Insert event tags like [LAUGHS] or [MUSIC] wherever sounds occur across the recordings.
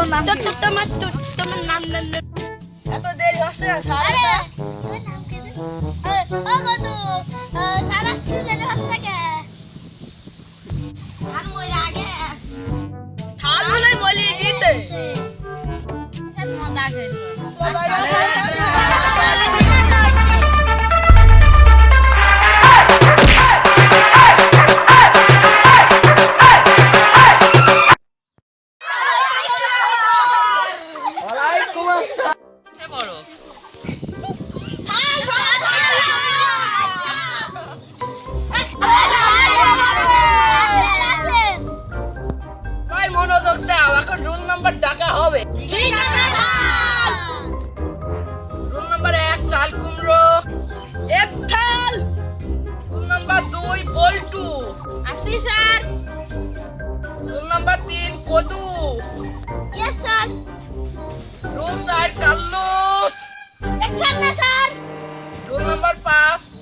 তোমার নাম তোমার নাম এত দেরি হচ্ছে থালগুলোই বলি দিতে।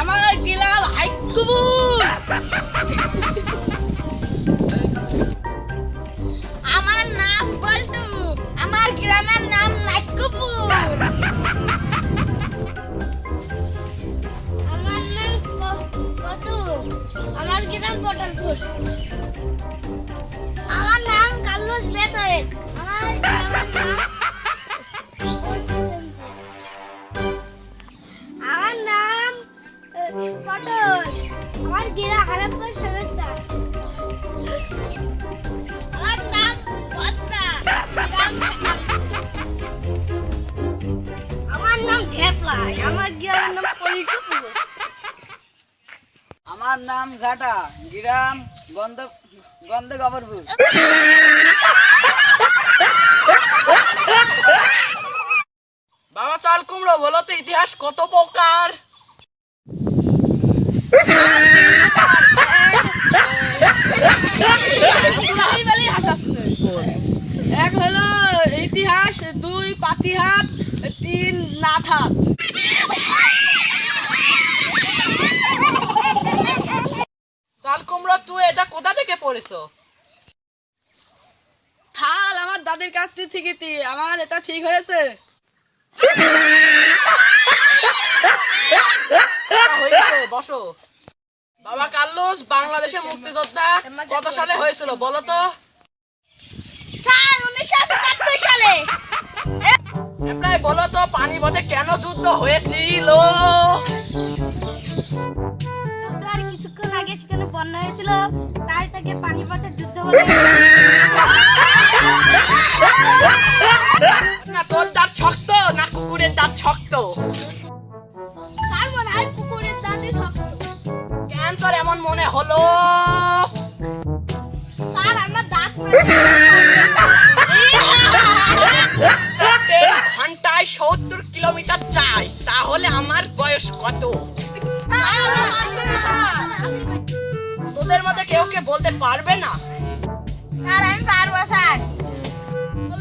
আমার গিলাম হাইকুবুর আমার নাম বল্টু, আমার গ্রামের নাম নাইকুপুর আমার নাম কতু আমার গ্রাম পটলপুর। আমার নাম কার্লোস বেতয়ের আমার গ্রামের নাম পটল আমার গিরা নাম পদ্মা আমার নাম ঢেপলাই আমার গ্রামের নাম আমার নাম ঝাটা গ্রাম গন্ধ গন্ধ গবরপুর বাবা চাল কুমড়ো বলো তো ইতিহাস কত প্রকার? এক হলো ইতিহাস দুই পাতিহাত তিন নাথ হাত চাল কুমড়ো তুই এটা কোথা থেকে পড়েছো? থাল আমার দাদির কাছ থেকে আমার এটা ঠিক হয়েছে। হয়েছে বসো। বাবা কার্লোস বাংলাদেশের মুক্তিযোদ্ধা কত সালে হয়েছিল বলো তো? সালে। বলো তো পানিপথে কেন যুদ্ধ হয়েছিল? যুদ্ধ আর কিছুক্ষণ আগে সেখানে বন্যা হয়েছিল তাই তাকে পানিপথের যুদ্ধ বলে। [LAUGHS] এমন মনে হলো? স্যার আমার দাঁত ঘন্টায় সত্তর কিলোমিটার চাই তাহলে আমার বয়স কত? তোদের মধ্যে কেউ কে বলতে পারবে না? স্যার আমি পারব স্যার।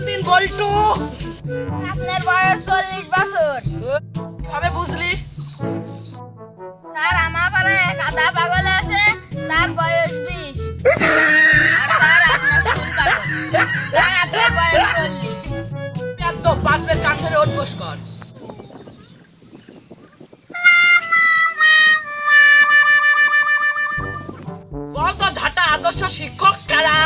দিন বল্টু। আপনার বয়স চল্লিশ বছর। বুঝলি? স্যার আমার কাদা পাগল আছে তার বয়স বিশ। আর স্যার আপনার ফুল পাগল। তাই আপনার বয়স চল্লিশ। এত পাঁচবের কান ধরে উঠবোস কর। ঝাঁটা আদর্শ শিক্ষক কারা?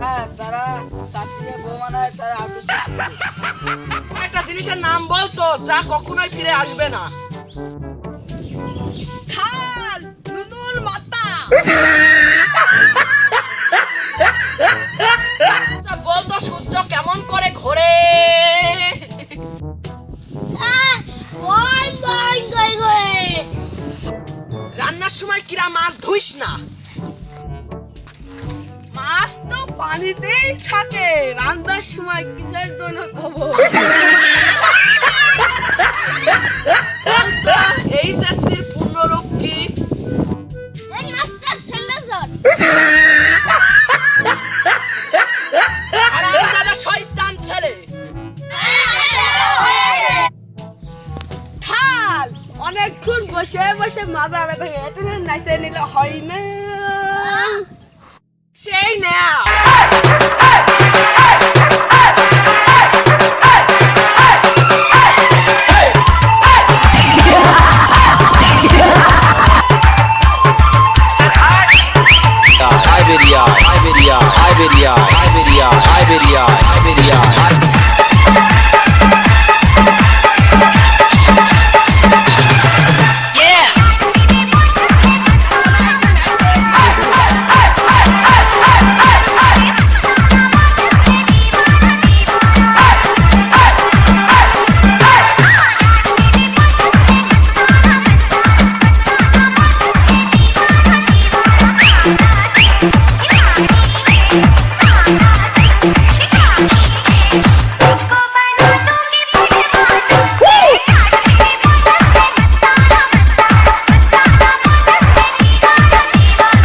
হ্যাঁ তারা ছাত্রীদের বউ মানায় তারা আদর্শ শিক্ষক। একটা জিনিসের নাম বল তো যা কখনোই ফিরে আসবে না। আচ্ছা, বলতো সূর্য কেমন করে ঘোরে? রান্নার সময় কিরা মাছ ধুইস না? মাছ তো পানিতেই থাকে। রান্নার সময় কিসের জন্য ধোবো এই চাষির অনেকক্ষণ বসে বসে মাথা ব্যথা হয়ে এটা নাইতে নিলে হয় না। সেই না